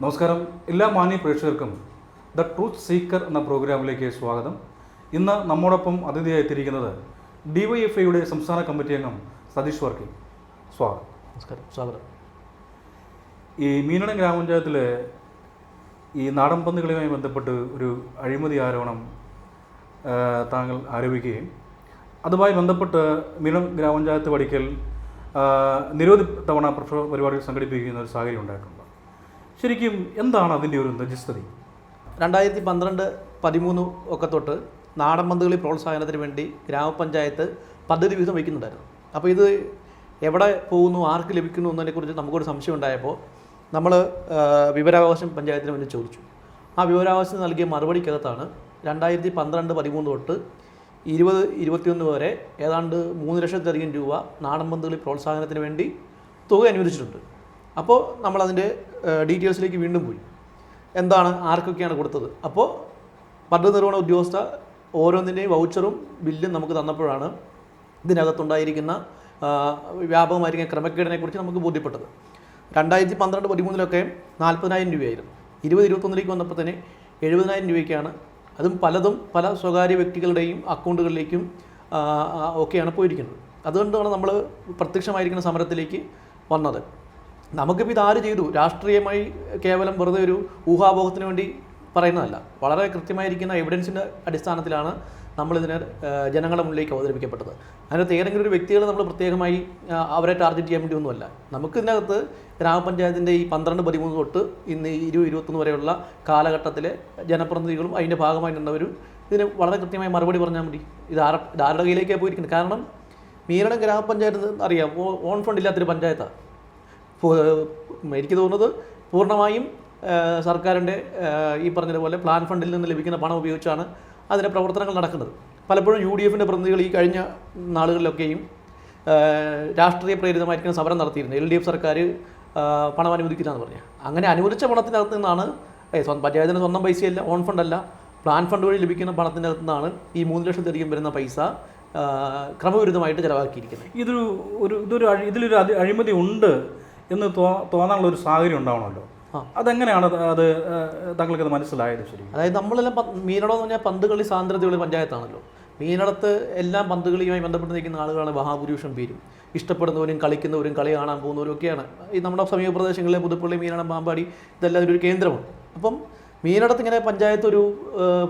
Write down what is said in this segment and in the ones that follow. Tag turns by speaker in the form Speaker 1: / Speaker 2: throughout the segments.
Speaker 1: നമസ്കാരം. എല്ലാ മാന്യ പ്രേക്ഷകർക്കും ദ ട്രൂത്ത് സീക്കർ എന്ന പ്രോഗ്രാമിലേക്ക് സ്വാഗതം. ഇന്ന് നമ്മോടൊപ്പം അതിഥിയായി എത്തിയിരിക്കുന്നത് ഡിവൈഎഫ്ഐയുടെ സംസ്ഥാന കമ്മിറ്റി അംഗം സതീഷ് വർക്കി. സ്വാഗതം.
Speaker 2: നമസ്കാരം. സ്വാഗതം.
Speaker 1: ഈ മീനടം ഗ്രാമപഞ്ചായത്തിൽ ഈ നാടൻ പന്നുകളുമായി ബന്ധപ്പെട്ട് ഒരു അഴിമതി ആരോപണം താങ്കൾ ആരോപിക്കുകയും അതുമായി ബന്ധപ്പെട്ട് മീനം ഗ്രാമപഞ്ചായത്ത് പഠിക്കൽ നിരവധി തവണ പ്രക്ഷോഭ പരിപാടികൾ സംഘടിപ്പിക്കുന്ന ഒരു സാഹചര്യം ഉണ്ടായിട്ടുണ്ട്. ശരിക്കും എന്താണ് അതിന്റെ ഒരു നിജസ്ഥിതി
Speaker 2: രണ്ടായിരത്തി പന്ത്രണ്ട് പതിമൂന്ന് ഒക്കെ തൊട്ട് നാടൻ പന്തുകളി പ്രോത്സാഹനത്തിന് വേണ്ടി ഗ്രാമപഞ്ചായത്ത് പദ്ധതി വിഹിതം വയ്ക്കുന്നുണ്ടായിരുന്നു അപ്പോൾ ഇത് എവിടെ പോകുന്നു ആർക്ക് ലഭിക്കുന്നു എന്നതിനെക്കുറിച്ച് നമുക്കൊരു സംശയം ഉണ്ടായപ്പോൾ നമ്മൾ വിവരാവകാശം പഞ്ചായത്തിന് വേണ്ടി ചോദിച്ചു. ആ വിവരാവകാശം നൽകിയ മറുപടിക്കകത്താണ് രണ്ടായിരത്തി പന്ത്രണ്ട് പതിമൂന്ന് തൊട്ട് ഇരുപത് ഇരുപത്തിയൊന്ന് വരെ ഏതാണ്ട് മൂന്ന് ലക്ഷത്തിലധികം രൂപ നാടൻ പന്തുകളി പ്രോത്സാഹനത്തിന് വേണ്ടി തുക അനുവദിച്ചിട്ടുണ്ട്. അപ്പോൾ നമ്മളതിന്റെ ഡീറ്റെയിൽസിലേക്ക് വീണ്ടും പോയി. എന്താണ് ആർക്കൊക്കെയാണ് കൊടുത്തത്? അപ്പോൾ പദ്ധതി നിർവഹണ ഉദ്യോഗസ്ഥ ഓരോന്നിന്റെയും വൗച്ചറും ബില്ലും നമുക്ക് തന്നപ്പോഴാണ് ഇതിനകത്തുണ്ടായിരിക്കുന്ന വ്യാപകമായിരിക്കുന്ന ക്രമക്കേടിനെക്കുറിച്ച് നമുക്ക് ബോധ്യപ്പെട്ടത്. രണ്ടായിരത്തി പന്ത്രണ്ട് പതിമൂന്നിലൊക്കെ നാൽപ്പതിനായിരം രൂപയായിരുന്നു. ഇരുപത് ഇരുപത്തൊന്നിലേക്ക് വന്നപ്പോൾ തന്നെ എഴുപതിനായിരം രൂപയ്ക്കാണ്. അതും പലതും പല സ്വകാര്യ വ്യക്തികളുടെയും അക്കൗണ്ടുകളിലേക്കും ഒക്കെയാണ് പോയിരിക്കുന്നത്. അതുകൊണ്ടാണ് നമ്മൾ പ്രത്യക്ഷമായിരിക്കുന്ന സമരത്തിലേക്ക് വന്നത്. നമുക്കിപ്പോൾ ഇതാര് ചെയ്തു? രാഷ്ട്രീയമായി കേവലം വെറുതെ ഒരു ഊഹാഭോഗത്തിന് വേണ്ടി പറയുന്നതല്ല. വളരെ കൃത്യമായിരിക്കുന്ന എവിഡൻസിന്റെ അടിസ്ഥാനത്തിലാണ് നമ്മളിതിനെ ജനങ്ങളുടെ മുന്നിലേക്ക് അവതരിപ്പിക്കപ്പെട്ടത്. അതിനകത്ത് ഏതെങ്കിലും ഒരു വ്യക്തികൾ നമ്മൾ പ്രത്യേകമായി അവരെ ടാർഗറ്റ് ചെയ്യാൻ വേണ്ടി ഒന്നുമല്ല. നമുക്ക് ഇതിനകത്ത് ഗ്രാമപഞ്ചായത്തിന്റെ ഈ പന്ത്രണ്ട് പതിമൂന്ന് തൊട്ട് ഇന്ന് ഇരു ഇരുപത് ഇരുപത്തൊന്ന് വരെയുള്ള കാലഘട്ടത്തിലെ ജനപ്രതിനിധികളും അതിന്റെ ഭാഗമായി നിന്നവരും ഇതിന് വളരെ കൃത്യമായി മറുപടി പറഞ്ഞാൽ മതി. ഇത് ആരുടെ കയ്യിലേക്കാണ് പോയിരിക്കുന്നത്? കാരണം മീനടം ഗ്രാമപഞ്ചായത്ത് അറിയാം ഓൺ ഫണ്ട് ഇല്ലാത്തൊരു പഞ്ചായത്താണ് എനിക്ക് തോന്നുന്നത് പൂർണമായും സർക്കാരിന്റെ ഈ പറഞ്ഞതുപോലെ പ്ലാൻ ഫണ്ടിൽ നിന്ന് ലഭിക്കുന്ന പണം ഉപയോഗിച്ചാണ് അതിന്റെ പ്രവർത്തനങ്ങൾ നടക്കുന്നത്. പലപ്പോഴും യു ഡി എഫിന്റെ പ്രതിനിധികൾ ഈ കഴിഞ്ഞ നാളുകളിലൊക്കെയും രാഷ്ട്രീയ പ്രേരിതമായിരിക്കുന്ന സമരം നടത്തിയിരുന്നു. എൽ ഡി എഫ് സർക്കാർ പണം അനുവദിക്കില്ലെന്ന് പറഞ്ഞു. അങ്ങനെ അനുവദിച്ച പണത്തിനകത്ത് നിന്നാണ് പഞ്ചായത്തിന് സ്വന്തം പൈസയല്ല ഓൺ ഫണ്ടല്ല പ്ലാൻ ഫണ്ട് വഴി ലഭിക്കുന്ന പണത്തിന്റെ അകത്തു നിന്നാണ് ഈ മൂന്ന് ലക്ഷത്തിലധികം വരുന്ന പൈസ ക്രമവിരുദ്ധമായിട്ട് ചിലവാക്കിയിരിക്കുന്നത്.
Speaker 1: ഇതൊരു ഒരു ഇതൊരു ഇതിലൊരു അഴിമതി ഉണ്ട്. എന്ന് തോ തോന്നാനുള്ള ഒരു സാഹചര്യം ഉണ്ടാവണമല്ലോ. അതെങ്ങനെയാണ് അത് താങ്കൾക്ക് അത് മനസ്സിലായത് ശരി
Speaker 2: അതായത് നമ്മളെല്ലാം മീനടം എന്ന് പറഞ്ഞാൽ പന്തുകളി സാന്ദ്രതയുള്ള പഞ്ചായത്താണല്ലോ. മീനടത്ത് എല്ലാം പന്തുകളിയുമായി ബന്ധപ്പെട്ട് നിൽക്കുന്ന ആളുകളാണ് മഹാഭൂരിപക്ഷം പേരും. ഇഷ്ടപ്പെടുന്നവരും കളിക്കുന്നവരും കളി കാണാൻ പോകുന്നവരും ഒക്കെയാണ്. ഈ നമ്മുടെ സമീപ പ്രദേശങ്ങളിലെ പുതുപ്പള്ളി മീനടം പാമ്പാടി ഇതെല്ലാം ഒരു കേന്ദ്രമാണ്. അപ്പം മീനടത്ത് ഇങ്ങനെ പഞ്ചായത്ത് ഒരു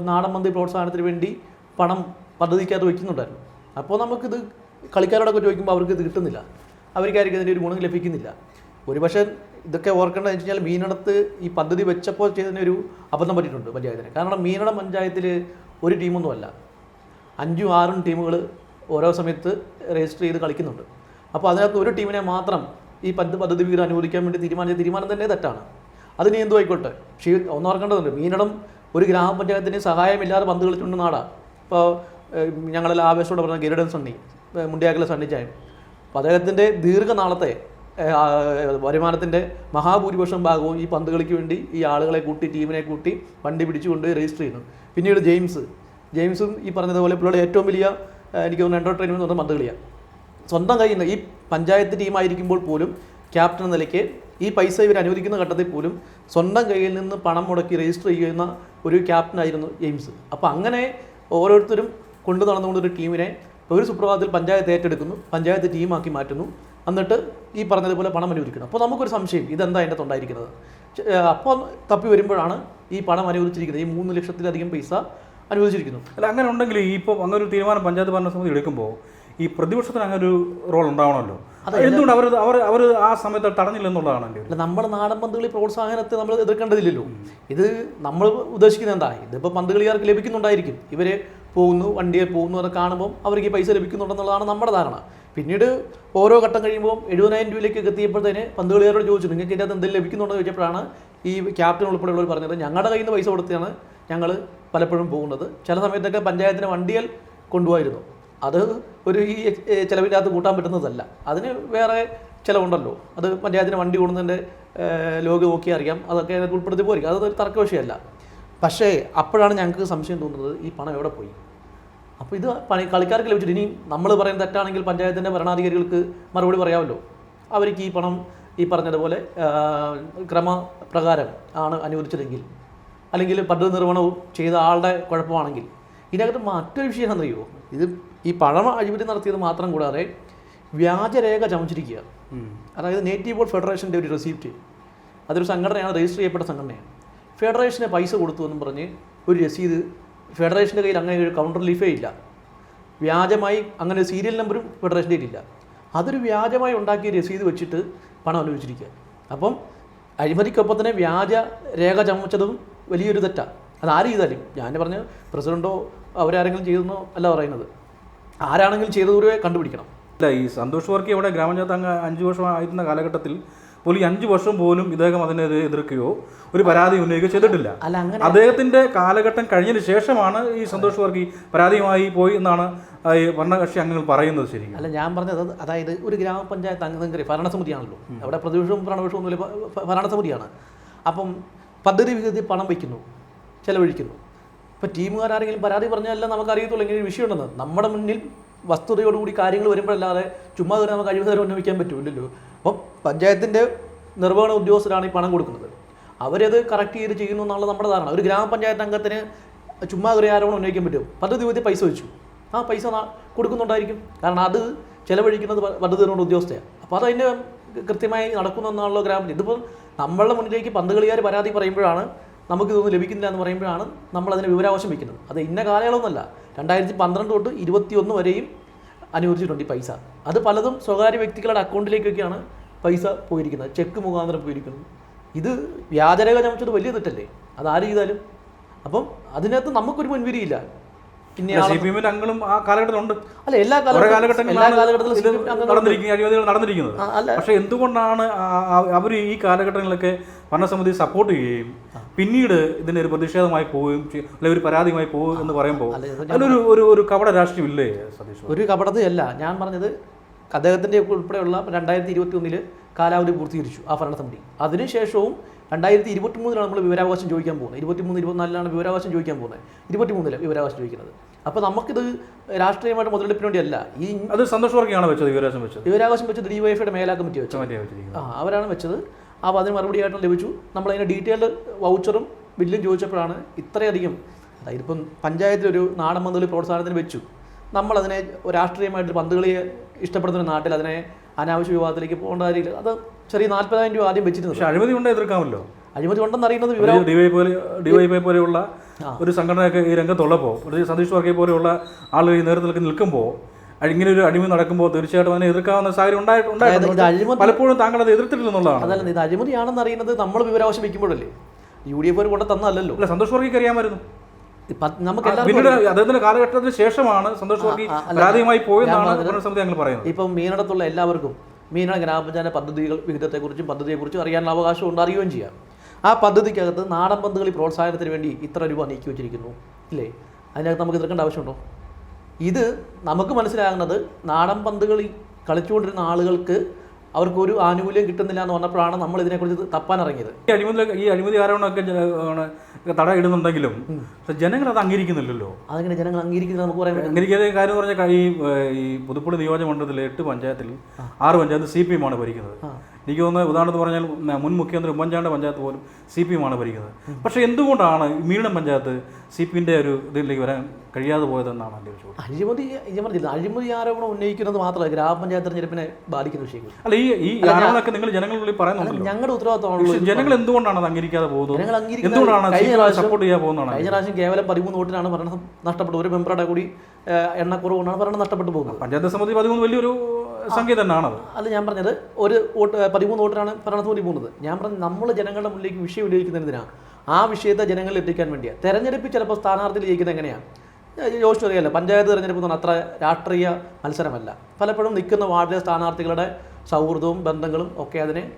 Speaker 2: നാടൻ മന്ത്രി പ്രോത്സാഹനത്തിന് വേണ്ടി പണം പദ്ധതിക്കകത്ത് വയ്ക്കുന്നുണ്ടായിരുന്നു. അപ്പോൾ നമുക്കിത് കളിക്കാരോടൊക്കെ ചോദിക്കുമ്പോൾ അവർക്ക് ഇത് കിട്ടുന്നില്ല. അവർക്കായിരിക്കും അതിന്റെ ഒരു ഗുണം ലഭിക്കുന്നില്ല. ഒരുപക്ഷെ ഇതൊക്കെ ഓർക്കേണ്ടത് വെച്ച് കഴിഞ്ഞാൽ മീനടത്ത് ഈ പദ്ധതി വെച്ചപ്പോൾ ചെയ്തതിന് ഒരു അബദ്ധം പറ്റിയിട്ടുണ്ട് പഞ്ചായത്തിന്. കാരണം മീനട പഞ്ചായത്തിൽ ഒരു ടീമൊന്നുമല്ല. അഞ്ചും ആറും ടീമുകൾ ഓരോ സമയത്ത് രജിസ്റ്റർ ചെയ്ത് കളിക്കുന്നുണ്ട്. അപ്പോൾ അതിനകത്ത് ഒരു ടീമിനെ മാത്രം ഈ പദ്ധ പദ്ധതി വീട് അനുവദിക്കാൻ വേണ്ടി തീരുമാനിച്ച തീരുമാനം തന്നെ തെറ്റാണ്. അതിന് എന്തു ആയിക്കോട്ടെ? പക്ഷേ ഒന്നോർക്കേണ്ടതുണ്ട് മീനടം ഒരു ഗ്രാമപഞ്ചായത്തിന് സഹായമില്ലാതെ പന്ത് കളിച്ചുകൊണ്ട് നാടാണ് ഇപ്പോൾ ഞങ്ങളെല്ലാം ആവേശത്തോടെ പറഞ്ഞ ഗരുഡൻ സണ്ണി മുണ്ടിയാക്കലെ സണ്ണിച്ചായം അപ്പോൾ അദ്ദേഹത്തിന്റെ ദീർഘനാളത്തെ വരുമാനത്തിന്റെ മഹാഭൂരിപക്ഷം ഭാഗവും ഈ പന്ത് കളിക്ക് വേണ്ടി ഈ ആളുകളെ കൂട്ടി ടീമിനെ കൂട്ടി വണ്ടി പിടിച്ചുകൊണ്ട് രജിസ്റ്റർ ചെയ്യുന്നു. പിന്നീട് ജെയിംസ്. ജെയിംസും ഈ പറഞ്ഞതുപോലെ പുള്ളിയുടെ ഏറ്റവും വലിയ എനിക്ക് തോന്നുന്നു എന്റർടൈൻമെന്റ് എന്ന് പറഞ്ഞാൽ പന്ത് കളിയാണ് സ്വന്തം കയ്യിൽ നിന്ന് ഈ പഞ്ചായത്ത് ടീമായിരിക്കുമ്പോൾ പോലും ക്യാപ്റ്റൻ എന്ന നിലയ്ക്ക് ഈ പൈസ ഇവർ അനുവദിക്കുന്ന ഘട്ടത്തിൽ പോലും സ്വന്തം കയ്യിൽ നിന്ന് പണം മുടക്കി രജിസ്റ്റർ ചെയ്യുന്ന ഒരു ക്യാപ്റ്റൻ ആയിരുന്നു ജെയിംസ്. അപ്പോൾ അങ്ങനെ ഓരോരുത്തരും കൊണ്ടു നടന്നുകൊണ്ടൊരു ടീമിനെ ഒരു സുപ്രഭാതത്തിൽ പഞ്ചായത്ത് ഏറ്റെടുക്കുന്നു പഞ്ചായത്ത് ടീമാക്കി മാറ്റുന്നു. എന്നിട്ട് ഈ പറഞ്ഞതുപോലെ പണം അനുവദിക്കണം. അപ്പോൾ നമുക്കൊരു സംശയം ഇതെന്താ അതിന്റെ തൊണ്ടായിരിക്കുന്നത്? അപ്പോൾ തപ്പി വരുമ്പോഴാണ് ഈ പണം അനുവദിച്ചിരിക്കുന്നത്. ഈ മൂന്ന് ലക്ഷത്തിലധികം പൈസ അനുവദിച്ചിരിക്കുന്നു.
Speaker 1: അല്ല അങ്ങനെ ഉണ്ടെങ്കിൽ ഈ ഇപ്പോൾ അങ്ങനെ ഒരു തീരുമാനം പഞ്ചായത്ത് ഭരണസമിതി എടുക്കുമ്പോൾ ഈ പ്രതിപക്ഷത്തിന് അങ്ങനെ ഒരു റോൾ ഉണ്ടാവണമല്ലോ എന്തുകൊണ്ട് അവർ അവർ അവർ ആ സമയത്ത് തടഞ്ഞില്ല എന്നുള്ളതാണ്
Speaker 2: അല്ല നമ്മുടെ നാടൻ പന്തുകളി പ്രോത്സാഹനത്തെ നമ്മൾ എതിർക്കേണ്ടതില്ലല്ലോ. ഇത് നമ്മൾ ഉദ്ദേശിക്കുന്നത് എന്താ? ഇതിപ്പോൾ പന്തുകളിക്കാർക്ക് ലഭിക്കുന്നുണ്ടായിരിക്കും. ഇവർ പോകുന്നു വണ്ടിയെ പോകുന്നു അത് കാണുമ്പോൾ അവർക്ക് ഈ പൈസ ലഭിക്കുന്നുണ്ടെന്നുള്ളതാണ് നമ്മുടെ ധാരണ. പിന്നീട് ഓരോ ഘട്ടം കഴിയുമ്പോൾ എഴുപതിനായിരം രൂപയിലേക്ക് എത്തിയപ്പോഴത്തേന് പന്ത് പന്തുകളിക്കാരോട് ചോദിച്ചു നിങ്ങൾക്ക് ഇതിനകത്ത് എന്തെങ്കിലും ലഭിക്കുന്നുണ്ടോ? ചോദിച്ചപ്പോഴാണ് ഈ ക്യാപ്റ്റൻ ഉൾപ്പെടെയുള്ളവർ പറഞ്ഞത് ഞങ്ങളുടെ കയ്യിൽ നിന്ന് പൈസ കൊടുത്താണ് ഞങ്ങൾ പലപ്പോഴും പോകുന്നത്. ചില സമയത്തൊക്കെ പഞ്ചായത്തിന് വണ്ടിയൽ കൊണ്ടുപോയിരുന്നു. അത് ഒരു ഈ ചിലവിന്റെ അകത്ത് കൂട്ടാൻ പറ്റുന്നതല്ല. അതിന് വേറെ ചിലവുണ്ടല്ലോ. അത് പഞ്ചായത്തിന് വണ്ടി കൂടുന്നതിന്റെ ലോഗ് നോക്കി അറിയാം. അതൊക്കെ അതിനകത്ത് ഉൾപ്പെടുത്തി പോയിരിക്കും. അതൊരു തർക്ക വിഷയമല്ല പക്ഷേ അപ്പോഴാണ് ഞങ്ങൾക്ക് സംശയം തോന്നുന്നത് ഈ പണം എവിടെ പോയി? അപ്പോൾ ഇത് പണി കളിക്കാർക്ക് ലഭിച്ചിട്ട് ഇനി നമ്മൾ പറയുന്ന തെറ്റാണെങ്കിൽ പഞ്ചായത്തിന്റെ ഭരണാധികാരികൾക്ക് മറുപടി പറയാമല്ലോ. അവർക്ക് ഈ പണം ഈ പറഞ്ഞതുപോലെ ക്രമപ്രകാരം ആണ് അനുവദിച്ചതെങ്കിൽ അല്ലെങ്കിൽ പദ്ധതി നിർവഹണവും ചെയ്ത ആളുടെ കുഴപ്പമാണെങ്കിൽ. ഇതിനകത്ത് മറ്റൊരു വിഷയം എന്നറിയോ ഇത് ഈ പണം അഴിമതി നടത്തിയത് മാത്രം കൂടാതെ വ്യാജരേഖ ചമച്ചിരിക്കുക. അതായത് നേറ്റീവ് ബോൾ ഫെഡറേഷന്റെ ഒരു റെസിപ്റ്റ് അതൊരു സംഘടനയാണ് രജിസ്റ്റർ ചെയ്യപ്പെട്ട സംഘടനയാണ്. ഫെഡറേഷന് പൈസ കൊടുത്തു എന്നും പറഞ്ഞ് ഒരു രസീത് ഫെഡറേഷന്റെ കയ്യിൽ അങ്ങനെ ഒരു കൗണ്ടർ ലീഫേ ഇല്ല. വ്യാജമായി അങ്ങനെ സീരിയൽ നമ്പറും ഫെഡറേഷന്റെ കയ്യിലില്ല അതൊരു വ്യാജമായി ഉണ്ടാക്കിയ രസീത് വെച്ചിട്ട് പണം അനുവദിച്ചിരിക്കുക. അപ്പം അഴിമതിക്കൊപ്പം തന്നെ വ്യാജ രേഖ ചമച്ചതും വലിയൊരു തെറ്റാണ് അത് ആര് ചെയ്താലും. ഞാൻ പറഞ്ഞ പ്രസിഡന്റോ അവരാരെങ്കിലും ചെയ്തെന്നോ അല്ല പറയുന്നത്. ആരാണെങ്കിലും ചെയ്തവരെ കണ്ടുപിടിക്കണം.
Speaker 1: ഇല്ല ഈ സന്തോഷ് വർക്കി ഇവിടെ ഗ്രാമപഞ്ചായത്ത് അങ്ങ് അഞ്ച് വർഷം ആയിരുന്ന കാലഘട്ടത്തിൽ പോലും ഈ അഞ്ച് വർഷം പോലും ഇദ്ദേഹം അതിനെതിരെ എതിർക്കുകയോ ഒരു പരാതി ഉന്നയിക്കുകയോ ചെയ്തിട്ടില്ല.
Speaker 2: അല്ല അങ്ങനെ
Speaker 1: അദ്ദേഹത്തിന്റെ കാലഘട്ടം കഴിഞ്ഞതിന് ശേഷമാണ് ഈ സന്തോഷ് വർഗി പരാതിയുമായി പോയി എന്നാണ് ഈ ഭരണകക്ഷി അംഗങ്ങൾ പറയുന്നത് ശരി
Speaker 2: അല്ല ഞാൻ പറഞ്ഞത് അതായത് ഒരു ഗ്രാമപഞ്ചായത്ത് അംഗം ഭരണസമിതിയാണല്ലോ. അവിടെ പ്രതിപക്ഷവും ഭരണപക്ഷവും ഒന്നുമില്ല ഭരണസമിതിയാണ്. അപ്പം പദ്ധതി വിഹിതത്തിൽ പണം വയ്ക്കുന്നു ചെലവഴിക്കുന്നു. ഇപ്പം ടീമുകാരെങ്കിലും പരാതി പറഞ്ഞാലല്ല നമുക്ക് അറിയത്തുള്ളൂ ഇങ്ങനെ ഒരു വിഷയമുണ്ടെന്ന്. നമ്മുടെ മുന്നിൽ വസ്തുതയോടുകൂടി കാര്യങ്ങൾ വരുമ്പോഴല്ലാതെ ചുമ്മാ കയറി നമുക്ക് അഴിമതി ഉന്നയിക്കാൻ പറ്റില്ലല്ലോ. അപ്പം പഞ്ചായത്തിന്റെ നിർവഹണ ഉദ്യോഗസ്ഥരാണ് ഈ പണം കൊടുക്കുന്നത്. അവരത് കറക്റ്റ് ചെയ്ത് ചെയ്യുന്നു എന്നുള്ള നമ്മുടെ ധാരണ. ഒരു ഗ്രാമപഞ്ചായത്ത് അംഗത്തിന് ചുമ്മാ കയറി ആരോപണം ഉന്നയിക്കാൻ പറ്റും പദ്ധതി വിധി പൈസ വെച്ചു. ആ പൈസ കൊടുക്കുന്നുണ്ടായിരിക്കും. കാരണം അത് ചിലവഴിക്കുന്നത് പദ്ധതി നിർവഹണ ഉദ്യോഗസ്ഥയാണ്. അപ്പോൾ അതതിന്റെ കൃത്യമായി നടക്കുന്നു എന്നുള്ള ഗ്രാമത്തിൽ. ഇതിപ്പോൾ നമ്മളുടെ മുന്നിലേക്ക് പന്ത് കളിക്കാർ പരാതി പറയുമ്പോഴാണ് നമുക്ക് ഇതൊന്നും ലഭിക്കുന്നില്ല എന്ന് പറയുമ്പോഴാണ് നമ്മൾ അതിന് വിവരാവകാശം വയ്ക്കുന്നത് അത് ഇന്ന കാലയളവൊന്നുമല്ല. രണ്ടായിരത്തി പന്ത്രണ്ട് തൊട്ട് ഇരുപത്തിയൊന്ന് വരെയും അനുവദിച്ചിട്ടുണ്ട് ഈ പൈസ. അത് പലതും സ്വകാര്യ വ്യക്തികളുടെ അക്കൗണ്ടിലേക്കൊക്കെയാണ് പൈസ പോയിരിക്കുന്നത്. ചെക്ക് മുഖാന്തരം പോയിരിക്കുന്നത് ഇത് വ്യാജരേഖ ചമച്ചത് വലിയ തെറ്റല്ലേ? അത് ആര് ചെയ്താലും. അപ്പം അതിനകത്ത് നമുക്കൊരു മുൻവിരിയില്ല പിന്നെ
Speaker 1: അംഗങ്ങളും ആ കാലഘട്ടത്തിലുണ്ട്
Speaker 2: അല്ല എല്ലാ കാലഘട്ടത്തിലും.
Speaker 1: നടന്നിരിക്കുന്നത്.
Speaker 2: അല്ല.
Speaker 1: പക്ഷെ എന്തുകൊണ്ടാണ് അവർ ഈ കാലഘട്ടങ്ങളിലൊക്കെ ഭരണസമിതി സപ്പോർട്ട് ചെയ്യുകയും പിന്നീട് ഇതിന് ഒരു പ്രതിഷേധമായി പോവുകയും അല്ലെങ്കിൽ ഒരു പരാതിയുമായി പോകും എന്ന് പറയുമ്പോൾ അതിലൊരു ഒരു ഒരു കപട രാഷ്ട്രീയം ഇല്ലേ സതീഷ്
Speaker 2: ഒരു കപടതയല്ല. ഞാൻ പറഞ്ഞത് അദ്ദേഹത്തിന്റെ ഉൾപ്പെടെയുള്ള രണ്ടായിരത്തി ഇരുപത്തി ഒന്നിൽ കാലാവധി പൂർത്തീകരിച്ചു ആ ഭരണസമിതി. അതിനുശേഷവും രണ്ടായിരത്തി ഇരുപത്തി മൂന്നിലാണ് നമ്മൾ വിവരാവകാശം ചോദിക്കാൻ പോകുന്നത്. ഇരുപത്തി മൂന്ന് ഇരുപത്തിനാലിലാണ് വിവരാവകാശം ചോദിക്കാൻ പോകുന്നത്. ഇരുപത്തി മൂന്നിൽ വിവരാവകാശം ചോദിക്കുന്നത്. അപ്പോൾ നമുക്കിത് രാഷ്ട്രീയമായിട്ട് മുതലെടുപ്പിന് വേണ്ടിയല്ല. ഈ
Speaker 1: അത് സന്തോഷ് വർക്കിയാണ് വെച്ചത് വിവരാവകാശം വെച്ചത്.
Speaker 2: വിവരാവകാശം വെച്ചത് ഡി വൈഫയുടെ മേലാ കമ്മിറ്റി വെച്ചത്. ആ അവരാണ് വെച്ചത്. അപ്പോൾ അതിന് മറുപടി ആയിട്ട് ലഭിച്ചു. നമ്മളതിന് ഡീറ്റെയിൽഡ് വൗച്ചറും ബില്ലും ചോദിച്ചപ്പോഴാണ് ഇത്രയധികം അതായത് ഇപ്പം പഞ്ചായത്തിലൊരു നാടൻ പന്തുകളി പ്രോത്സാഹനത്തിന് വെച്ചു. നമ്മളതിനെ രാഷ്ട്രീയമായിട്ട് പന്തുകളിയെ ഇഷ്ടപ്പെടുന്ന ഒരു നാട്ടിൽ അതിനെ അനാവശ്യ വിവാദത്തിലേക്ക് പോകേണ്ട കാര്യമില്ല. അത് ചെറിയ നാൽപ്പതായിരം രൂപ ആദ്യം വെച്ചിരുന്നു
Speaker 1: പക്ഷേ അഴിമതി കൊണ്ട് എതിർക്കാമല്ലോ?
Speaker 2: അഴിമതി ഉണ്ടെന്ന് അറിയുന്നത് വിവരം
Speaker 1: ഡിവൈ പോലെ ഡിവൈഫൈ പോലെയുള്ള ഒരു സംഘടനയൊക്കെ ഈ രംഗത്തുള്ളപ്പോൾ ഒരു സതീഷ് വർഗയെ പോലെയുള്ള ആളുകൾ ഈ നേതൃത്വത്തിൽ നിൽക്കുമ്പോൾ ഇങ്ങനെ ഒരു അഴിമതി നടക്കുമ്പോൾ തീർച്ചയായിട്ടും അതിനെ എതിർക്കാവുന്ന സാഹചര്യം ഉണ്ടായിട്ടുണ്ടായിരുന്നു ഉണ്ടായിട്ടുണ്ട്. പലപ്പോഴും താങ്കൾ അത് എതിർത്തിട്ടില്ലെന്നുള്ളതാണ്.
Speaker 2: അതല്ല ഇത് അഴിമതിയാണെന്ന് അറിയുന്നത് നമ്മൾ വിവരാവശ്യം വെക്കുമ്പോഴല്ലേ? യു ഡി എഫ് കൊണ്ട് തന്നല്ലോ
Speaker 1: അല്ല സന്തോഷ് വർഗീക്ക് അറിയാമായിരുന്നു.
Speaker 2: നമുക്ക്
Speaker 1: അദ്ദേഹത്തിന്റെ കാലഘട്ടത്തിന് ശേഷമാണ് സന്തോഷ് പരാതിയുമായി പോയെന്നാണ് ഞങ്ങൾ പറയുന്നത്.
Speaker 2: ഇപ്പം മീനടത്തുള്ള എല്ലാവർക്കും മീനട ഗ്രാമപഞ്ചായത്ത് പദ്ധതികൾ വിഹിതത്തെക്കുറിച്ചും പദ്ധതിയെക്കുറിച്ചും അറിയാനുള്ള അവകാശമുണ്ട് അറിയുകയും ചെയ്യാം. ആ പദ്ധതിക്കകത്ത് നാടൻ പന്തുകളി പ്രോത്സാഹനത്തിന് വേണ്ടി ഇത്ര രൂപ നീക്കി വെച്ചിരിക്കുന്നു ഇല്ലേ? അതിനകത്ത് നമുക്ക് എതിർക്കേണ്ട ആവശ്യമുണ്ടോ? ഇത് നമുക്ക് മനസ്സിലാകുന്നത് നാടൻ പന്ത് കളി കളിച്ചുകൊണ്ടിരുന്ന ആളുകൾക്ക് അവർക്ക് ഒരു ആനുകൂല്യം കിട്ടുന്നില്ല എന്ന് പറഞ്ഞപ്പോഴാണ് നമ്മൾ ഇതിനെക്കുറിച്ച് തപ്പാൻ ഇറങ്ങിയത്.
Speaker 1: ഈ അഴിമതി ഈ അഴിമതി ആരോപണമൊക്കെ തട ഇടുന്നുണ്ടെങ്കിലും തടയിടുന്നുണ്ടെങ്കിലും ജനങ്ങൾ അത് അംഗീകരിക്കുന്നില്ലല്ലോ.
Speaker 2: അതങ്ങനെ ജനങ്ങൾ അംഗീകരിക്കുന്നത് നമുക്ക് പറയാൻ പറ്റും
Speaker 1: അംഗീകരിക്കാത്ത കാര്യം പറഞ്ഞാൽ ഈ പുതുപ്പള്ളി നിയോജക മണ്ഡലത്തിലെ എട്ട് പഞ്ചായത്തിൽ ആറ് പഞ്ചായത്ത് സി പി എം ആണ് ഭരിക്കുന്നത്. എനിക്ക് തോന്നുന്നത് ഉദാഹരണത്തിന് പറഞ്ഞാൽ മുൻ മുഖ്യമന്ത്രി ഉമ്മൻചാണ്ടി പഞ്ചായത്ത് പോലും സി പി എമ്മാണ് ഭരിക്കുന്നത് പക്ഷേ എന്തുകൊണ്ടാണ് മീണം മീനം പഞ്ചായത്ത് സി പി എന്റെ ഒരു ഇതിലേക്ക് വരാൻ കഴിയാതെ പോയതെന്നാണ് എന്റെ ചോദ്യം.
Speaker 2: അഴിമതി ഞാൻ പറഞ്ഞില്ല അഴിമതി ആരോപണം ഉന്നയിക്കുന്നത് മാത്രമല്ല ഗ്രാമപഞ്ചായത്ത് തെരഞ്ഞെടുപ്പിനെ ബാധിക്കുന്ന വിഷയങ്ങൾ.
Speaker 1: അല്ല ഈ ഈ ആരോപണമൊക്കെ നിങ്ങൾ ജനങ്ങളിൽ പറയുന്നുണ്ടല്ലോ.
Speaker 2: ഞങ്ങളുടെ ഉത്തരവാദിത്തമാണല്ലോ
Speaker 1: ജനങ്ങൾ എന്തുകൊണ്ടാണ് അത് അംഗീകരിക്കാതെ പോകുന്നത്? എന്തുകൊണ്ടാണ് സപ്പോർട്ട് ചെയ്യാൻ പോകുന്നതാണ്?
Speaker 2: കഴിഞ്ഞ പ്രാവശ്യം കേവലം പതിമൂന്ന് വോട്ടിനാണ് ഭരണം നഷ്ടപ്പെട്ടത്. ഒരു മെമ്പറുടെ കൂടി എണ്ണക്കുറവുകൊണ്ടാണ് ഭരണം നഷ്ടപ്പെട്ടു പോകുന്നത്.
Speaker 1: പഞ്ചായത്ത് സമിതി പതിമൂന്ന് വലിയൊരു സംഖ്യ തന്നെയാണത്
Speaker 2: അല്ല ഞാൻ പറഞ്ഞത് ഒരു വോട്ട് പതിമൂന്ന് വോട്ടിനാണ് ഭരണസമിതി പോകുന്നത് ഞാൻ പറഞ്ഞത് നമ്മൾ ജനങ്ങളുടെ മുന്നിലേക്ക് വിഷയം ഉപയോഗിക്കുന്നതിനാണ് ആ വിഷയത്തെ ജനങ്ങളിൽ എത്തിക്കാൻ വേണ്ടിയാണ് തെരഞ്ഞെടുപ്പിൽ ചിലപ്പോൾ സ്ഥാനാർത്ഥി ജയിക്കുന്നത് എങ്ങനെയാണ് ജോഷി അറിയാലോ പഞ്ചായത്ത് തെരഞ്ഞെടുപ്പ് എന്ന് പറഞ്ഞാൽ അത്ര രാഷ്ട്രീയ മത്സരമല്ല. പലപ്പോഴും നിൽക്കുന്ന വാർഡിലെ സ്ഥാനാർത്ഥികളുടെ സൗഹൃദവും ബന്ധങ്ങളും ഒക്കെ അതിനെ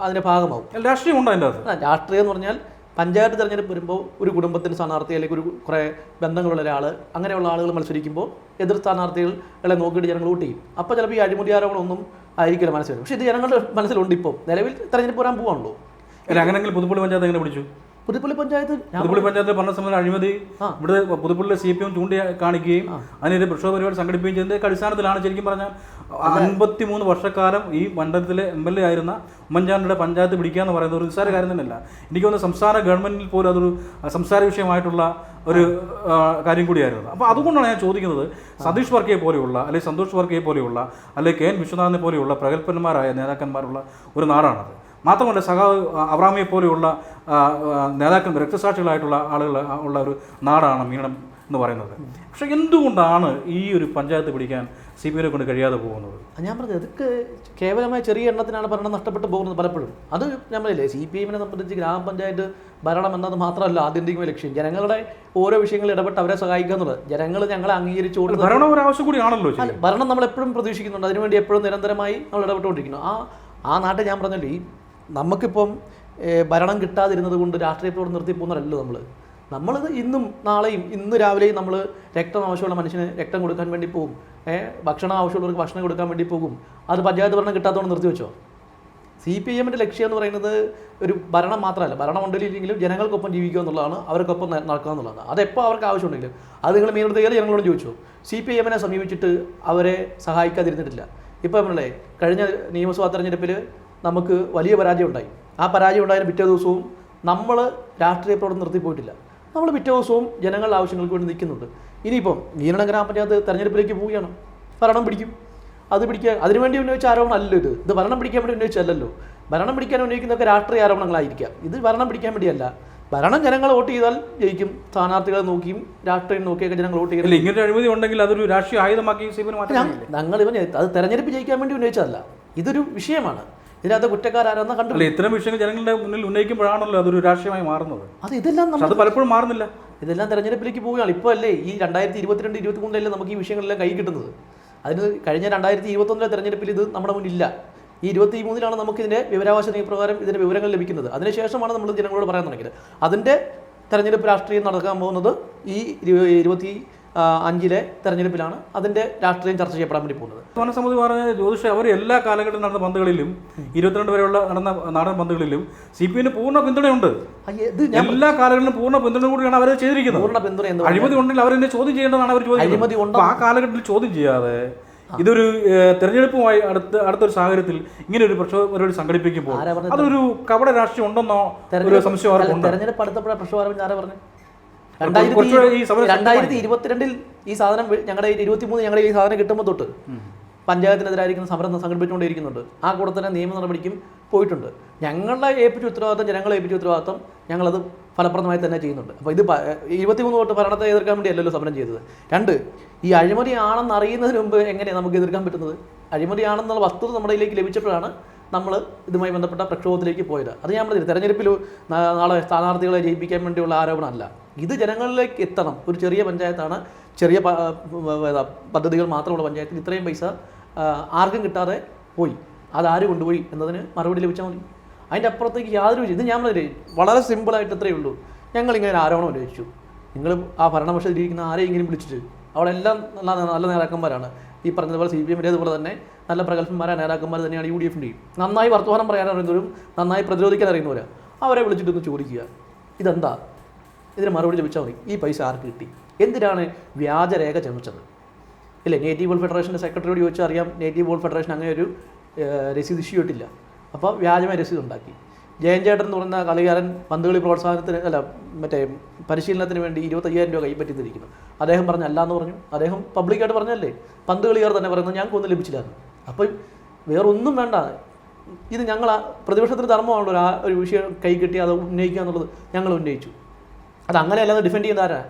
Speaker 2: അതിന്റെ ഭാഗമാവും.
Speaker 1: രാഷ്ട്രീയം ഉണ്ടോ
Speaker 2: അതിന്റെ രാഷ്ട്രീയം എന്ന് പറഞ്ഞാൽ പഞ്ചായത്ത് തിരഞ്ഞെടുപ്പ് വരുമ്പോൾ ഒരു കുടുംബത്തിന്റെ സ്ഥാനാർത്ഥി അല്ലെങ്കിൽ ഒരു കുറേ ബന്ധങ്ങളുള്ള ഒരാൾ അങ്ങനെയുള്ള ആളുകൾ മത്സരിക്കുമ്പോൾ എതിർ സ്ഥാനാർത്ഥികളെ നോക്കിയിട്ട് ജനങ്ങൾ വോട്ട് ചെയ്യും. അപ്പോൾ ചിലപ്പോൾ ഈ അഴിമതി ആരോപണമൊന്നും ആയിരിക്കില്ല മനസ്സിൽ. പക്ഷേ ഇത് ജനങ്ങളുടെ മനസ്സിലുണ്ട് ഇപ്പോൾ നിലവിൽ തെരഞ്ഞെടുപ്പ് വരാൻ പോവാണല്ലോ.
Speaker 1: അല്ല അങ്ങനെങ്കിൽ പുതുപ്പള്ളി പഞ്ചായത്ത് എങ്ങനെ പിടിച്ചു?
Speaker 2: പുതുപ്പള്ളി പഞ്ചായത്ത്
Speaker 1: പുതുപ്പള്ളി പഞ്ചായത്ത് ഭരണസമിതി അഴിമതി ഇവിടെ പുതുപ്പള്ളി സി പി എം ചൂണ്ടി കാണിക്കുകയും അതിനൊരു പ്രക്ഷോഭ പരിപാടി സംഘടിപ്പിക്കുകയും ചെയ്തതിന്റെ അടിസ്ഥാനത്തിലാണ് ശരിക്കും പറഞ്ഞാൽ. അൻപത്തി മൂന്ന് വർഷക്കാലം ഈ മണ്ഡലത്തിലെ എം എൽ എ ആയിരുന്ന ഉമ്മൻചാണ്ടിയുടെ പഞ്ചായത്ത് പിടിക്കുക എന്ന് പറയുന്നത് ഒരു നിസ്സാര കാര്യം തന്നെയല്ല. എനിക്ക് തോന്നുന്നു സംസ്ഥാന ഗവൺമെന്റിൽ പോലും അതൊരു സംസാര വിഷയമായിട്ടുള്ള ഒരു കാര്യം കൂടിയായിരുന്നു. അപ്പോൾ അതുകൊണ്ടാണ് ഞാൻ ചോദിക്കുന്നത് സതീഷ് വർക്കയെ പോലെയുള്ള അല്ലെങ്കിൽ സന്തോഷ് വർക്കയെ പോലെയുള്ള അല്ലെങ്കിൽ കെ എൻ വിശ്വനാഥിനെ പോലെയുള്ള പ്രഗത്ഭന്മാരായ നേതാക്കന്മാരുള്ള ഒരു നാടാണത്. മാത്രമല്ല സഖാവ് അബ്രാമിയെ പോലെയുള്ള നേതാക്കൾ രക്തസാക്ഷികളായിട്ടുള്ള ആളുകൾ ഉള്ള ഒരു നാടാണ് മീനം എന്ന് പറയുന്നത്. പക്ഷേ എന്തുകൊണ്ടാണ് ഈ ഒരു പഞ്ചായത്ത് പിടിക്കാൻ സി പി ഐനെ കൊണ്ട് കഴിയാതെ പോകുന്നത്?
Speaker 2: ഞാൻ പറഞ്ഞത് അതൊക്കെ കേവലമായ ചെറിയ എണ്ണത്തിനാണ് ഭരണം നഷ്ടപ്പെട്ടു പോകുന്നത് പലപ്പോഴും. അത് ഞാൻ പറയില്ലേ സി പി എമ്മിനെ സംബന്ധിച്ച് ഗ്രാമപഞ്ചായത്ത് ഭരണം എന്നത് മാത്രമല്ല ആത്യന്തികമായ ലക്ഷ്യം. ജനങ്ങളുടെ ഓരോ വിഷയങ്ങളിൽ ഇടപെട്ട് അവരെ സഹായിക്കുക എന്നുള്ളത്. ജനങ്ങൾ ഞങ്ങളെ അംഗീകരിച്ചു കൊടുത്ത്
Speaker 1: ഭരണം ഒരു ആവശ്യം കൂടി
Speaker 2: ആണല്ലോ ഭരണം നമ്മൾ എപ്പോഴും പ്രതീക്ഷിക്കുന്നുണ്ട്. അതിനുവേണ്ടി എപ്പോഴും നിരന്തരമായി നമ്മൾ ഇടപെട്ടുകൊണ്ടിരിക്കുന്നു. ആ ആ നാട്ടിൽ ഞാൻ പറഞ്ഞല്ലോ ഈ നമുക്കിപ്പം ഭരണം കിട്ടാതിരുന്നത് കൊണ്ട് രാഷ്ട്രീയ പ്രവർത്തനം നിർത്തി പോകുന്നവരല്ലോ നമ്മൾ നമ്മളിത് ഇന്നും നാളെയും ഇന്ന് രാവിലെയും നമ്മൾ രക്തം ആവശ്യമുള്ള മനുഷ്യന് രക്തം കൊടുക്കാൻ വേണ്ടി പോകും. ഭക്ഷണം ആവശ്യമുള്ളവർക്ക് ഭക്ഷണം കൊടുക്കാൻ വേണ്ടി പോകും. അത് പഞ്ചായത്ത് ഭരണം കിട്ടാത്തതുകൊണ്ട് നിർത്തി വെച്ചോ? സി പി എമ്മിന്റെ ലക്ഷ്യം എന്ന് പറയുന്നത് ഒരു ഭരണം മാത്രമല്ല. ഭരണം ഉണ്ടെങ്കിലും ജനങ്ങൾക്കൊപ്പം ജീവിക്കുക എന്നുള്ളതാണ് അവർക്കൊപ്പം നടക്കുക എന്നുള്ളതാണ്. അതെപ്പോൾ അവർക്ക് ആവശ്യമുണ്ടെങ്കിലും അത് നിങ്ങൾ മീനടുത്ത് കയറി ജനങ്ങളോട് ചോദിച്ചു? സി പി എമ്മിനെ സമീപിച്ചിട്ട് അവരെ സഹായിക്കാതിരുന്നിട്ടില്ല. ഇപ്പോൾ നമ്മളെ കഴിഞ്ഞ നിയമസഭാ തെരഞ്ഞെടുപ്പിൽ നമുക്ക് വലിയ പരാജയം ഉണ്ടായി. ആ പരാജയം ഉണ്ടായതിന് പിറ്റേ ദിവസവും നമ്മൾ രാഷ്ട്രീയ പ്രവർത്തനം നിർത്തിപ്പോയിട്ടില്ല. നമ്മൾ പിറ്റേ ദിവസവും ജനങ്ങളുടെ ആവശ്യങ്ങൾക്ക് വേണ്ടി നിൽക്കുന്നുണ്ട്. ഇനിയിപ്പം മീനട ഗ്രാമപഞ്ചായത്ത് തെരഞ്ഞെടുപ്പിലേക്ക് പോവുകയാണ്. ഭരണം പിടിക്കും. അത് പിടിക്കാൻ അതിനുവേണ്ടി ഉന്നയിച്ച ആരോപണം അല്ല ഇത്. ഇത് ഭരണം പിടിക്കാൻ വേണ്ടി ഉന്നയിച്ചല്ലോ ഭരണം പിടിക്കാൻ ഉന്നയിക്കുന്നതൊക്കെ രാഷ്ട്രീയ ആരോപണങ്ങളായിരിക്കാം. ഇത് ഭരണം പിടിക്കാൻ വേണ്ടിയല്ല. ഭരണം ജനങ്ങൾ വോട്ട് ചെയ്താൽ ജയിക്കും. സ്ഥാനാർത്ഥികളെ നോക്കിയും രാഷ്ട്രീയം നോക്കിയൊക്കെ ജനങ്ങൾ വോട്ട് ചെയ്യും
Speaker 1: ഇങ്ങനെ അഴിമതി ഉണ്ടെങ്കിൽ അതൊരു രാഷ്ട്രീയ ആയുധമാക്കി
Speaker 2: ഞങ്ങൾ ഇവൻ അത് തെരഞ്ഞെടുപ്പ് ജയിക്കാൻ വേണ്ടി ഉന്നയിച്ചതല്ല. ഇതൊരു വിഷയമാണ്. ഇതിനകത്ത് കുറ്റക്കാരാരെന്ന് കണ്ടു.
Speaker 1: അല്ല ഇത്തരം വിഷയങ്ങൾ ജനങ്ങളുടെ മുന്നിൽ ഉന്നയിക്കുമ്പോഴാണല്ലോ അതൊരു രാഷ്ട്രീയമായി മാറുന്നത്.
Speaker 2: അത് ഇതെല്ലാം നമ്മൾ
Speaker 1: അത് പലപ്പോഴും മാറുന്നില്ല.
Speaker 2: ഇതെല്ലാം തെരഞ്ഞെടുപ്പിലേക്ക് പോവുകയാണ്. ഇപ്പോൾ അല്ലേ ഈ രണ്ടായിരത്തി ഇരുപത്തിരണ്ട് ഇരുപത്തി മൂന്നിലല്ലേ നമുക്ക് ഈ വിഷയങ്ങളെല്ലാം കൈ കിട്ടുന്നത്? അതിന് കഴിഞ്ഞ രണ്ടായിരത്തി ഇരുപത്തൊന്നിലെ തെരഞ്ഞെടുപ്പിൽ ഇത് നമ്മുടെ മുന്നിൽ ഇല്ല ഈ ഇരുപത്തി മൂന്നിലാണ് നമുക്ക് ഇതിന്റെ വിവരാവകാശ നിയമപ്രകാരം ഇതിന്റെ വിവരങ്ങൾ ലഭിക്കുന്നത്. അതിനുശേഷമാണ് നമ്മൾ ജനങ്ങളോട് പറയാൻ തുടങ്ങിയത്. അതിന്റെ തെരഞ്ഞെടുപ്പ് രാഷ്ട്രീയം നടക്കാൻ പോകുന്നത് ഈ ഇരു- ഇരുപത്തി അഞ്ചിലെ തെരഞ്ഞെടുപ്പിലാണ് അതിന്റെ രാഷ്ട്രീയം ചർച്ച ചെയ്യപ്പെടാൻ വേണ്ടി പോകുന്നത്.
Speaker 1: സമിതി പറഞ്ഞ ജ്യോതിഷ അവർ എല്ലാ കാലഘട്ടം നടന്ന പന്തുകളിലും ഇരുപത്തിരണ്ട് വരെയുള്ള നടന്ന നാടൻ പന്തുകളിലും സി പി എമ്മിന് പൂർണ പിന്തുണയുണ്ട് എല്ലാ കാലഘട്ടത്തിലും പൂർണ പിന്തുണ കൂടിയാണ് അവർ ചെയ്തിരിക്കുന്നത്.
Speaker 2: പൂർണ പിന്തുണ
Speaker 1: അഴിമതി ഉണ്ടെങ്കിൽ അവർ എന്നെ ചോദ്യം ചെയ്യേണ്ടതാണ് അവർ ചോദിക്കുന്നത്. ആ കാലഘട്ടത്തിൽ ചോദ്യം ചെയ്യാതെ ഇതൊരു തെരഞ്ഞെടുപ്പുമായി അടുത്ത അടുത്തൊരു സാഹചര്യത്തിൽ ഇങ്ങനെ ഒരു പ്രക്ഷോഭ പരിപാടി സംഘടിപ്പിക്കുമ്പോൾ അതൊരു കപട രാഷ്ട്രീയം ഉണ്ടെന്നോ ഒരു
Speaker 2: തെരഞ്ഞെടുപ്പ്
Speaker 1: സംശയം
Speaker 2: അടുത്തപ്പോഴാണ് പ്രക്ഷോഭം ആരാ പറഞ്ഞു രണ്ടായിരത്തി ഇരുപത്തിരണ്ടിൽ ഈ സാധനം ഞങ്ങളുടെ ഇരുപത്തി മൂന്ന് ഞങ്ങളുടെ ഈ സാധനം കിട്ടുമ്പോൾ തൊട്ട് പഞ്ചായത്തിനെതിരായിരിക്കുന്ന സമരം സംഘടിപ്പിച്ചുകൊണ്ടിരിക്കുന്നുണ്ട് ആ കൂടെ തന്നെ നിയമ നടപടിക്കും പോയിട്ടുണ്ട്. ഞങ്ങളെ ഏൽപ്പിച്ച ഉത്തരവാദിത്തം ജനങ്ങളെ ഏൽപ്പിച്ച ഉത്തരവാദിത്തം ഞങ്ങളത് ഫലപ്രദമായി തന്നെ ചെയ്യുന്നുണ്ട്. അപ്പോൾ ഇത് ഇരുപത്തി ഇരുപത്തിമൂന്ന് തൊട്ട് ഭരണത്തെ എതിർക്കാൻ വേണ്ടി അല്ലല്ലോ സമരം ചെയ്തത്. രണ്ട് ഈ അഴിമതി ആണെന്ന് അറിയുന്നതിന് മുമ്പ് എങ്ങനെയാണ് നമുക്ക് എതിർക്കാൻ പറ്റുന്നത്? അഴിമതി ആണെന്നുള്ള വസ്തുത നമ്മുടെ ഇതിലേക്ക് ലഭിച്ചപ്പോഴാണ് നമ്മൾ ഇതുമായി ബന്ധപ്പെട്ട പ്രക്ഷോഭത്തിലേക്ക് പോയത്. അത് ഞാൻ പറഞ്ഞത് തെരഞ്ഞെടുപ്പിൽ നാളെ സ്ഥാനാർത്ഥികളെ ജയിപ്പിക്കാൻ വേണ്ടിയുള്ള ആരോപണമല്ല. ഇത് ജനങ്ങളിലേക്ക് എത്തണം. ഒരു ചെറിയ പഞ്ചായത്താണ്. ചെറിയ പദ്ധതികൾ മാത്രമുള്ള പഞ്ചായത്തിൽ ഇത്രയും പൈസ ആർക്കും കിട്ടാതെ പോയി. അതാര് കൊണ്ടുപോയി എന്നതിന് മറുപടി ലഭിച്ചാൽ മതി. അതിന്റെ അപ്പുറത്തേക്ക് യാതൊരു ഇത് ഞാൻ പറഞ്ഞില്ലേ വളരെ സിമ്പിളായിട്ട് ഇത്രയേ ഉള്ളൂ. ഞങ്ങളിങ്ങനെ ആരോപണം ഉന്നയിച്ചു. നിങ്ങൾ ആ ഭരണപക്ഷത്തിൽ ഇരിക്കുന്ന ആരെയെങ്കിലും വിളിച്ചിട്ട് അവിടെ എല്ലാം നല്ല നല്ല നേതാക്കന്മാരാണ്. ഈ പറഞ്ഞതുപോലെ സി പി എമ്മിന്റെ അതുപോലെ തന്നെ നല്ല പ്രഗത്ഭന്മാരായ നേതാക്കന്മാർ തന്നെയാണ് യു ഡി എഫിന്റെയും നന്നായി വർത്തമാനം പറയാൻ അറിയുന്നവരും നന്നായി പ്രതിരോധിക്കാൻ അറിയുന്നവരാ അവരെ വിളിച്ചിട്ടൊന്ന് ചോദിക്കുക. ഇതെന്താ? ഇതിന് മറുപടി ചോദിച്ചാൽ മതി. ഈ പൈസ ആർക്ക് കിട്ടി? എന്തിനാണ് വ്യാജരേഖ ചമച്ചത്? ഇല്ലേ നേറ്റീവ് ബോൾ ഫെഡറേഷന്റെ സെക്രട്ടറിയോട് ചോദിച്ചാൽ അറിയാം. നേറ്റീവ് ബോൾ ഫെഡറേഷൻ അങ്ങനെ ഒരു രസീത് ഇഷ്യൂ ഇട്ടില്ല. അപ്പോൾ വ്യാജമായ രസീത് ഉണ്ടാക്കി. ജയൻ ചേട്ടൻ എന്ന് പറയുന്ന കളികാരൻ പന്തുകളി പ്രോത്സാഹനത്തിന് അല്ല മറ്റേ പരിശീലനത്തിന് വേണ്ടി ഇരുപത്തയ്യായിരം രൂപ കൈപ്പറ്റിന്നിരിക്കുന്നു അദ്ദേഹം പറഞ്ഞല്ല എന്ന് പറഞ്ഞു. അദ്ദേഹം പബ്ലിക്കായിട്ട് പറഞ്ഞല്ലേ പന്ത് തന്നെ പറയുന്നത് ഞങ്ങൾക്കൊന്നും ലഭിച്ചില്ലായിരുന്നു അപ്പം വേറൊന്നും വേണ്ട. ഇത് ഞങ്ങൾ പ്രതിപക്ഷത്തിന് ധർമ്മമാണല്ലോ ആ ഒരു വിഷയം കൈ കിട്ടി അത് ഉന്നയിക്കുക എന്നുള്ളത് ഞങ്ങൾ ഉന്നയിച്ചു. അത് അങ്ങനെ അല്ലാതെ ഡിഫെൻഡ് ചെയ്യുന്ന ആരാ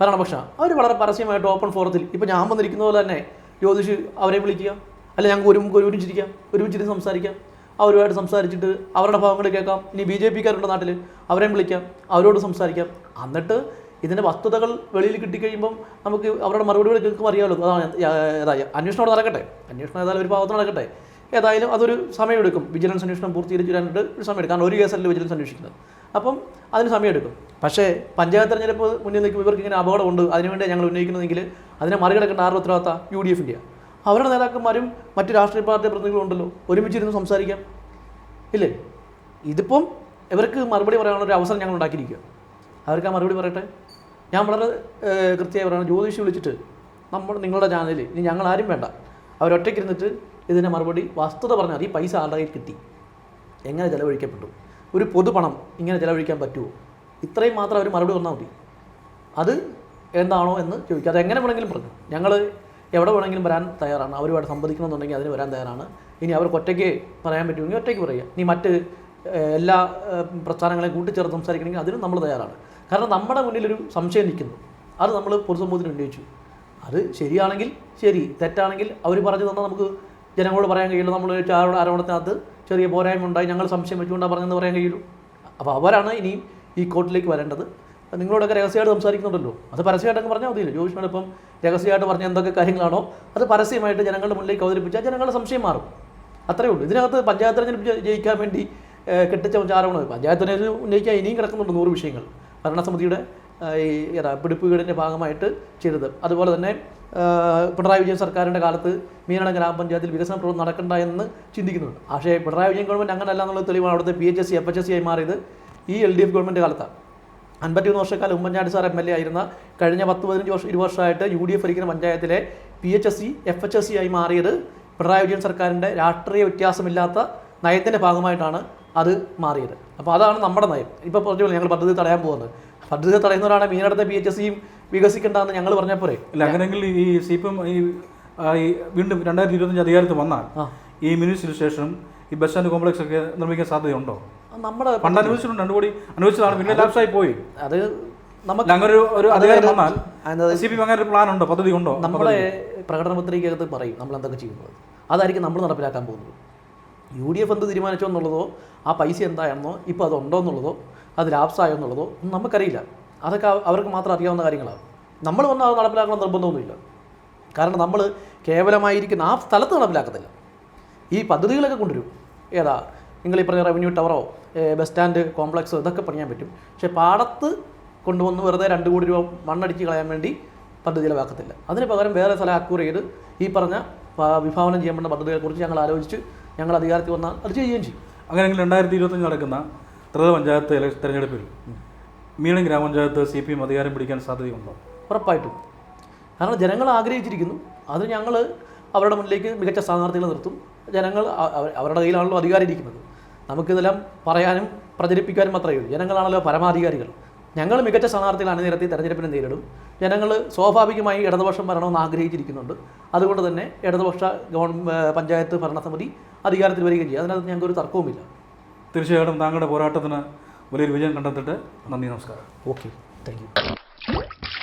Speaker 2: ഭരണപക്ഷം അവർ വളരെ പരസ്യമായിട്ട് ഓപ്പൺ ഫോറത്തിൽ ഇപ്പോൾ ഞാൻ വന്നിരിക്കുന്ന പോലെ തന്നെ ജ്യോതിഷ് അവരെ വിളിക്കുക. അല്ല ഞങ്ങൾക്ക് ഒരു ഒരുമിച്ചിരിക്കാം ഒരുമിച്ചിരുന്ന് സംസാരിക്കാം. അവരുമായിട്ട് സംസാരിച്ചിട്ട് അവരുടെ ഭാഗങ്ങൾ കേൾക്കാം. ഇനി ബി ജെ പിക്കാരുണ്ട് നാട്ടിൽ അവരെയും വിളിക്കാം അവരോട് സംസാരിക്കാം. എന്നിട്ട് ഇതിന്റെ വസ്തുതകൾ വെളിയിൽ കിട്ടിക്കഴിയുമ്പം നമുക്ക് അവരുടെ മറുപടികൾ കേൾക്കുമ്പോൾ അറിയാമല്ലോ. അതാണ് ഏതായാലും അന്വേഷണം അവിടെ നടക്കട്ടെ. അന്വേഷണം ഏതായാലും ഒരു ഭാഗത്ത് നടക്കട്ടെ. ഏതായാലും അതൊരു സമയമെടുക്കും. വിജിലൻസ് അന്വേഷണം പൂർത്തീകരിച്ചിട്ട് ഒരു സമയമെടുക്കും. കാരണം ഒരു കേസല്ലേ വിജിലൻസ് അന്വേഷിക്കുന്നത്. അപ്പം അതിന് സമയമെടുക്കും. പക്ഷേ പഞ്ചായത്ത് തെരഞ്ഞെടുപ്പ് മുന്നിൽ നിൽക്കുമ്പോൾ ഇവർക്ക് ഇങ്ങനെ അപകടമുണ്ട്. അതിനുവേണ്ടി ഞങ്ങൾ ഉന്നയിക്കുന്നതെങ്കിൽ അതിനെ മറികടക്കേണ്ട ആരുടെ ഉത്തരവാദിത്ത? യു ഡി എഫിന്റെയാണ് അവരുടെ നേതാക്കന്മാരും മറ്റു രാഷ്ട്രീയ പാർട്ടി പ്രതിനിധികളും ഉണ്ടല്ലോ. ഒരുമിച്ചിരുന്ന് സംസാരിക്കാം. ഇല്ലേ? ഇതിപ്പം ഇവർക്ക് മറുപടി പറയാനുള്ള ഒരു അവസരം ഞങ്ങൾ ഉണ്ടാക്കിയിരിക്കുക അവർക്ക് ആ മറുപടി പറയട്ടെ? ഞാൻ വളരെ കൃത്യമായി പറയുന്നത് ജ്യോതിഷി വിളിച്ചിട്ട് നമ്മൾ നിങ്ങളുടെ ചാനലിൽ ഇനി ഞങ്ങൾ ആരും വേണ്ട. അവരൊറ്റയ്ക്ക് ഇരുന്നിട്ട് ഇതിന്റെ മറുപടി വസ്തുത പറഞ്ഞാൽ ഈ പൈസ ആളുടെ കയ്യിൽ കിട്ടി? എങ്ങനെ ചിലവഴിക്കപ്പെട്ടു? ഒരു പൊതുപണം ഇങ്ങനെ ചിലവഴിക്കാൻ പറ്റുമോ ഇത്രയും മാത്രം അവർ മറുപടി പറഞ്ഞാൽ മതി. അത് എന്താണോ എന്ന് ചോദിക്കുക. അത് എങ്ങനെ വേണമെങ്കിലും പറഞ്ഞു. ഞങ്ങൾ എവിടെ വേണമെങ്കിലും വരാൻ തയ്യാറാണ്. അവരുമായിട്ട് സംവദിക്കണമെന്നുണ്ടെങ്കിൽ അതിന് വരാൻ തയ്യാറാണ്. ഇനി അവർക്ക് ഒറ്റയ്ക്ക് പറയാൻ പറ്റുമെങ്കിൽ ഒറ്റയ്ക്ക് പറയുക. ഇനി മറ്റ് എല്ലാ പ്രസ്ഥാനങ്ങളെയും കൂട്ടിച്ചേർത്ത് സംസാരിക്കണമെങ്കിൽ അതിനും നമ്മൾ തയ്യാറാണ്. കാരണം നമ്മുടെ മുന്നിലൊരു സംശയം നിൽക്കുന്നു. അത് നമ്മൾ പൊതുസമൂഹത്തിന് ഉന്നയിച്ചു. അത് ശരിയാണെങ്കിൽ ശരി തെറ്റാണെങ്കിൽ അവർ പറഞ്ഞു തന്നാൽ നമുക്ക് ജനങ്ങളോട് പറയാൻ കഴിയുള്ളൂ നമ്മൾ ഒരു ആരോപണ ആരോപണത്തിനകത്ത് ചെറിയ പോരായ്മ ഉണ്ടായി ഞങ്ങൾ സംശയം വെച്ചുകൊണ്ടാണ് പറഞ്ഞതെന്ന് പറയാൻ കഴിയുള്ളൂ. അപ്പോൾ അവരാണ് ഇനിയും ഈ കോർട്ടിലേക്ക് വരേണ്ടത്. നിങ്ങളോടൊക്കെ രഹസ്യമായിട്ട് സംസാരിക്കുന്നുണ്ടല്ലോ. അത് പരസ്യമായിട്ടൊക്കെ പറഞ്ഞാൽ മതിയല്ലോ. ജോയിസ് ഇപ്പം രഹസ്യമായിട്ട് പറഞ്ഞ എന്തൊക്കെ കാര്യങ്ങളാണോ അത് പരസ്യമായിട്ട് ജനങ്ങളുടെ മുന്നിലേക്ക് അവതരിപ്പിച്ചാൽ ജനങ്ങളുടെ സംശയം മാറും. അത്രയേ ഉള്ളൂ. ഇതിനകത്ത് പഞ്ചായത്ത് തെരഞ്ഞെടുപ്പ് ജയിക്കാൻ വേണ്ടി കെട്ടിച്ച ആരോപണം. പഞ്ചായത്ത് തെരഞ്ഞെടുപ്പ് ഉന്നയിക്കാൻ ഇനിയും കിടക്കുന്നുണ്ട് നൂറ് വിഷയങ്ങൾ. ഭരണസമിതിയുടെ ഈ ഏതാ പിടിപ്പുകേടിന്റെ ഭാഗമായിട്ട് ചെയ്തത്. അതുപോലെ തന്നെ പിണറായി വിജയൻ സർക്കാരിന്റെ കാലത്ത് മീനാണ് ഗ്രാമപഞ്ചായത്തിൽ വികസന പ്രവർത്തനം നടക്കണ്ട എന്ന് ചിന്തിക്കുന്നുണ്ട്. പക്ഷേ പിണറായി വിജയൻ ഗവൺമെന്റ് അങ്ങനെയല്ല എന്നുള്ള തെളിവാണ്. അവിടുത്തെ P H S C F H S C ആയി മാറിയത് ഈ എൽ ഡി എഫ് ഗവൺമെന്റ് കാലത്താണ് അൻപത്തിമൂന്ന് വർഷക്കാലം Oommen Chandy sir M L A ആയിരുന്ന കഴിഞ്ഞ പത്ത് പതിനഞ്ച് വർഷം ഇരുപത് വർഷമായിട്ട് യു ഡി എഫ് ഭരിക്കുന്ന പഞ്ചായത്തിലെ P H S C F H S C ആയി മാറിയത് പിണറായി വിജയൻ സർക്കാരിന്റെ രാഷ്ട്രീയ വ്യത്യാസമില്ലാത്ത നയത്തിന്റെ ഭാഗമായിട്ടാണ് അത് മാറിയത്. അപ്പോൾ അതാണ് നമ്മുടെ നയം. ഇപ്പോൾ പറഞ്ഞ പോലെ ഞങ്ങൾ പദ്ധതി തടയാൻ പോകുന്നത് പദ്ധതി തടയുന്നവരാണ് മീനടുത്ത പി എച്ച് എസ് സിയും വികസിക്കേണ്ടതെന്ന് ഞങ്ങൾ പറഞ്ഞാൽ പോരെ?
Speaker 1: ഇല്ല അങ്ങനെയെങ്കിൽ ഈ സി പി എം ഈ വീണ്ടും രണ്ടായിരത്തി ഇരുപത്തഞ്ച് അധികാരത്തിൽ വന്നാൽ. ഈ മിനിസ്റ്റർ സ്റ്റേഷനും ഈ ബസ് സ്റ്റാൻഡ് കോംപ്ലക്സ് ഒക്കെ നിർമ്മിക്കാൻ സാധ്യതയുണ്ടോ?
Speaker 2: നമ്മുടെ
Speaker 1: പണ്ട് അനുവദിച്ചിട്ടുണ്ട് രണ്ടു കോടി അനുവദിച്ചതാണ് പിന്നെ ലാപ്സായി പോയി.
Speaker 2: അത് നമുക്ക്
Speaker 1: അങ്ങനെ ഒരു അധികാരം വന്നാൽ സി പി എം അങ്ങനെ ഒരു പ്ലാൻ ഉണ്ടോ? പദ്ധതി ഉണ്ടോ?
Speaker 2: നമ്മുടെ പ്രകടന പത്രികകത്ത് പറയും നമ്മൾ എന്തൊക്കെ ചെയ്യുന്നത്. അതായിരിക്കും നമ്മൾ നടപ്പിലാക്കാൻ പോകുന്നത്. യു ഡി എഫ് എന്ത് തീരുമാനിച്ചോ എന്നുള്ളതോ ആ പൈസ എന്താണെന്നോ ഇപ്പോൾ അതുണ്ടോ എന്നുള്ളതോ അത് ലാപ്സായോ എന്നുള്ളതോ നമുക്കറിയില്ല. അതൊക്കെ അവർക്ക് മാത്രം അറിയാവുന്ന കാര്യങ്ങളാണ് നമ്മൾ വന്നാൽ അത് നടപ്പിലാക്കണം നിർബന്ധമൊന്നുമില്ല. കാരണം നമ്മൾ കേവലമായിരിക്കുന്ന ആ സ്ഥലത്ത് നടപ്പിലാക്കത്തില്ല. ഈ പദ്ധതികളൊക്കെ കൊണ്ടുവരും. ഏതാ നിങ്ങൾ ഈ പറഞ്ഞ റവന്യൂ ടവറോ ബസ് സ്റ്റാൻഡ് കോംപ്ലക്സോ ഇതൊക്കെ പണിയാൻ പറ്റും. പക്ഷേ പാടത്ത് കൊണ്ടുവന്ന് വെറുതെ രണ്ട് കോടി രൂപ മണ്ണടിച്ച് കളയാൻ വേണ്ടി പദ്ധതിയിലാക്കത്തില്ല അതിന് പകരം വേറെ സ്ഥലം അക്കൂർ ചെയ്ത് ഈ പറഞ്ഞ വിഭാവനം ചെയ്യപ്പെടുന്ന പദ്ധതികളെക്കുറിച്ച് ഞങ്ങൾ ആലോചിച്ച് ഞങ്ങൾ അധികാരത്തിൽ വന്നാൽ അത് ചെയ്യുകയും ചെയ്യും.
Speaker 1: അങ്ങനെയെങ്കിൽ രണ്ടായിരത്തി ഇരുപത്തഞ്ച് നടക്കുന്ന ത്രിത പഞ്ചായത്ത് ഇലക്ഷൻ തെരഞ്ഞെടുപ്പിൽ മീണം ഗ്രാമപഞ്ചായത്ത് സി പി എം അധികാരം പിടിക്കാൻ സാധ്യതയുണ്ടോ?
Speaker 2: ഉറപ്പായിട്ടും. കാരണം ജനങ്ങൾ ആഗ്രഹിച്ചിരിക്കുന്നു. അത് ഞങ്ങൾ അവരുടെ മുന്നിലേക്ക് മികച്ച സ്ഥാനാർത്ഥികളെ നിർത്തും. ജനങ്ങൾ അവരുടെ കയ്യിലാണല്ലോ അധികാരം ഇരിക്കുന്നത്. നമുക്കിതെല്ലാം പറയാനും പ്രചരിപ്പിക്കാനും മാത്രമേ ഉള്ളൂ. ജനങ്ങളാണല്ലോ പരമാധികാരികൾ. ഞങ്ങൾ മികച്ച സ്ഥാനാർത്ഥികൾ അണിനിരത്തി തെരഞ്ഞെടുപ്പിനെ നേരിടും ജനങ്ങൾ സ്വാഭാവികമായി ഇടതുപക്ഷം വരണമെന്ന് ആഗ്രഹിച്ചിരിക്കുന്നുണ്ട്. അതുകൊണ്ട് തന്നെ ഇടതുപക്ഷ ഗവൺമെന്റ് പഞ്ചായത്ത് ഭരണസമിതി അധികാരത്തിൽ വരികയും ചെയ്യും. അതിനകത്ത് ഞങ്ങൾക്കൊരു തർക്കവുമില്ല.
Speaker 1: തീർച്ചയായിട്ടും താങ്കളുടെ പോരാട്ടത്തിന് വലിയൊരു വിജയം കണ്ടെത്തിട്ട് നന്ദി നമസ്കാരം.
Speaker 2: ഓക്കെ. Thank you.